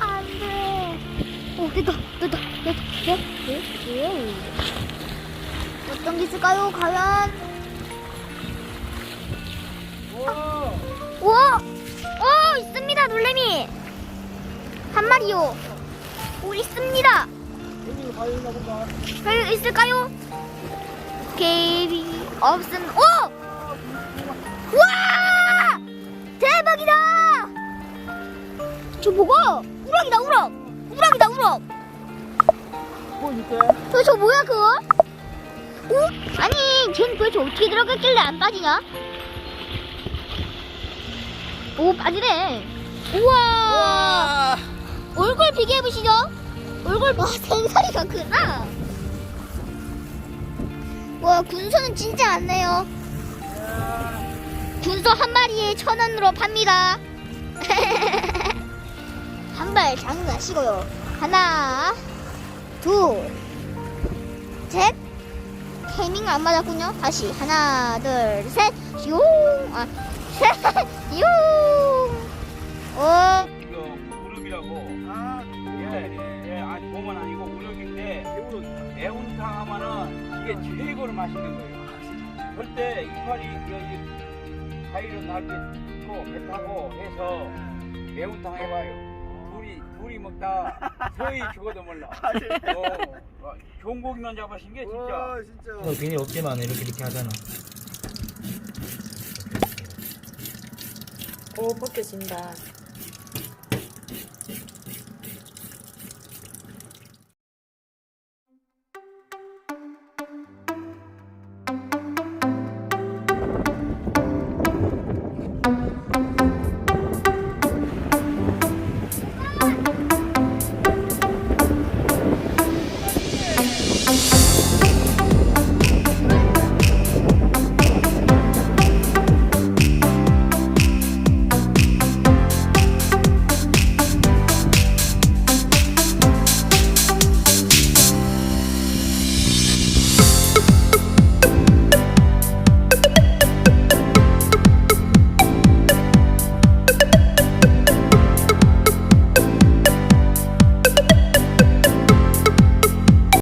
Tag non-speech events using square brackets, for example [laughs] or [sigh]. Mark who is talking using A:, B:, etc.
A: 안돼. 오 됐다 됐다 됐다 네? 네? 네? 어떤 게 있을까요 과연? 우와! 오 있습니다 놀래미 한 마리요. 오 있습니다.
B: 여기 가야 있나 본가?
A: 별 있을까요? 없음. 오! 와! 대박이다! 저 뭐가? 우럭이다 우럭. 우럭이다 우럭.
B: 뭐 있대?
A: 저, 저 뭐야 그거? 오? 아니 쟤는 도대체 어떻게 들어갔길래 안 빠지냐? 오 빠지네. 우와. 얼굴 비교해 보시죠. 얼굴 와 생사리가 크다. 와 군소는 진짜 많네요. 군소 한 마리에 천 원으로 팝니다. [laughs] 한 발 장난치고요. 하나, 둘, 셋. 타이밍 안 맞았군요. 다시 하나, 둘, 셋. 용. 아, [laughs] 셋. 용.
C: 이게 최고로 맛있는 거예요. 절대 이파리 여기 가위로 날게 있고 배 타고 해서 매운탕 해봐요. 둘이 둘이 먹다 서희 죽어도 몰라. 어, 와, 좋은 고기만 잡으신 게 진짜.
B: 와 진짜.
D: 어, 괜히 없지만 이렇게 이렇게 하잖아.
E: 오 벗겨진다.